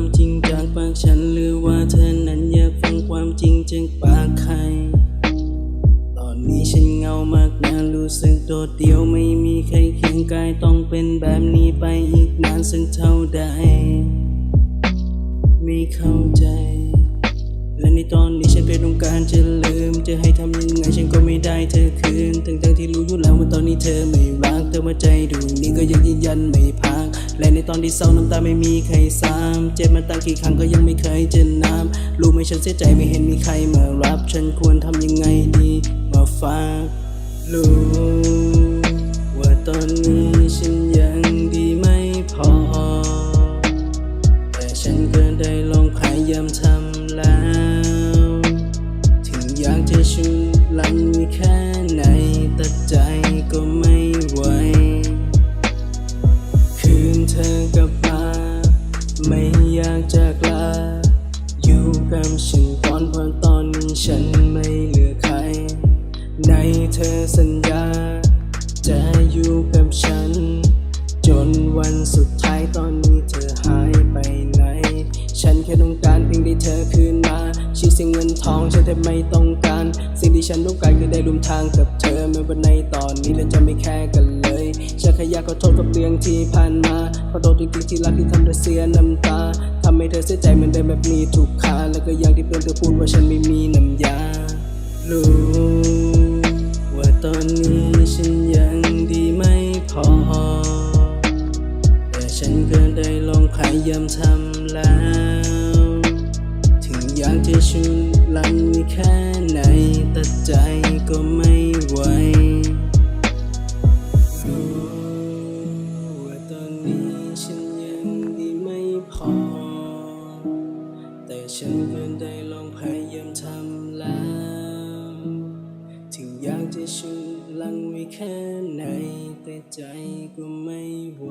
ความจริงจากปากฉันหรือว่าเธอนั้นอยากฟังความจริงจากปากใคร ตอนนี้ฉันเหงามากนะรู้สึกโดดเดี่ยวไม่มีใครเคียงกายต้องเป็นแบบนี้ไปอีกนานสักเท่าใด ไม่เข้าใจ และในตอนนี้ฉันก็นต้องการจะลืม จะให้ทำยังไงฉันก็ไม่ได้เธอคืนทั้งๆที่รู้อยู่แล้วว่าตอนนี้เธอไม่รักเธอมาใจดวงนี้ก็ยังยืนยันไม่พั และในตอนที่เศร้าน้ำตาไม่มีใครซ้ำเจ็บมาตั้งกี่ครั้งก็ยังไม่เคยเจะน้ำรู้ไหมฉันเสียใจไม่เห็นมีใครมารับ ฉันควรทำยังไงดีมาฟังรู้ว่าตอนนี้ฉันยังดีไม่พอ แต่ฉันก็ได้ลองพยายามทำแล้ว ถึงอยากจะชุลันแค่ สิ่งเงินทองฉันแทบไม่ต้องการ สิ่งที่ฉันต้องการคือได้ร่วมทางกับเธอแม้ว่าในตอนนี้เราจะไม่แค่กันเลยฉันแค่อยากขอโทษกับเรื่องที่ผ่านมาขอโทษจริงๆที่รักที่ทำเธอเสียน้ำตาทำให้เธอเสียใจเหมือนเดิมแบบนี้ทุกคราแล้วก็อย่างที่เพื่อนเธอพูดว่าฉันไม่มีน้ำยารู้ว่าตอนนี้ฉันยังดีไม่พอ แต่ฉันก็ได้ลองพยายามทำแล้ว จะชุลันแค่ไหนแต่ใจก็ไม่ไหวรู้ว่าตอนนี้ฉันยังดีไม่พอ แต่ฉันก็ได้ลองพยายามทำแล้ว ถึงอยากจะชุลังไว้แค่ไหนแต่ใจก็ไม่ไหว